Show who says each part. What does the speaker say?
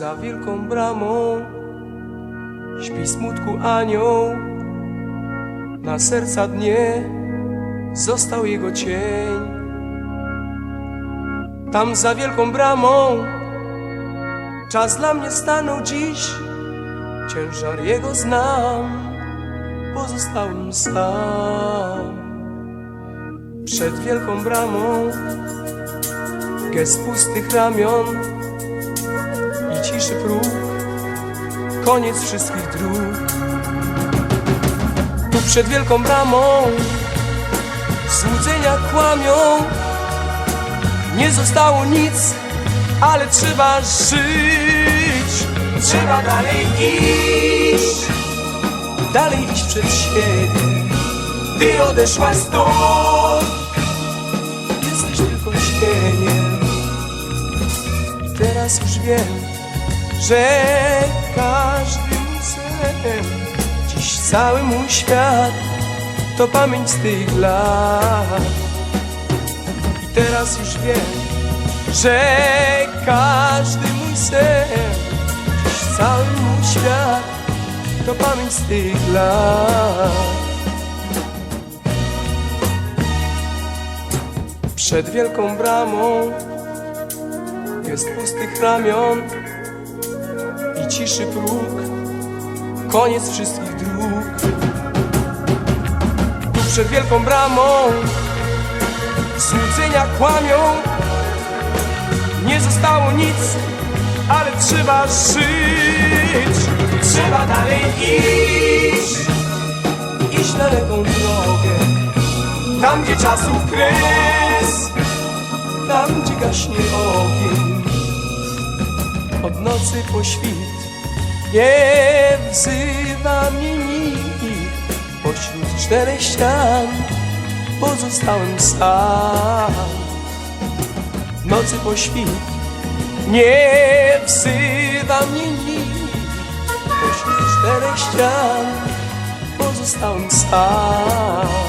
Speaker 1: wielką bramą śpi smutku anioł. Na serca dnie został jego cień. Tam za wielką bramą czas dla mnie stanął dziś. Ciężar jego znam, pozostałem sam. Przed wielką bramą gest pustych ramion ciszy próg, koniec wszystkich dróg. Tu przed wielką bramą złudzenia kłamią, nie zostało nic, ale trzeba żyć. Trzeba dalej iść, dalej iść przed siebie. Ty odeszłaś stąd, jesteś tylko cieniem. Teraz już wiem, że każdy mój sen, dziś cały mój świat to pamięć z tych lat. I teraz już wiem, że każdy mój sen, dziś cały mój świat to pamięć z tych lat. Przed wielką bramą jest pustych ramion ciszy próg, koniec wszystkich dróg. Tu przed wielką bramą złudzenia kłamią, nie zostało nic, ale trzeba żyć. Trzeba dalej iść, iść daleką drogę, tam gdzie czasów kres, tam gdzie gaśnie ogień. Od nocy po świt nie wzywa mnie nikt, pośród czterech ścian pozostałem sam. W nocy po świt nie wzywa mnie nikt, pośród czterech ścian pozostałem sam.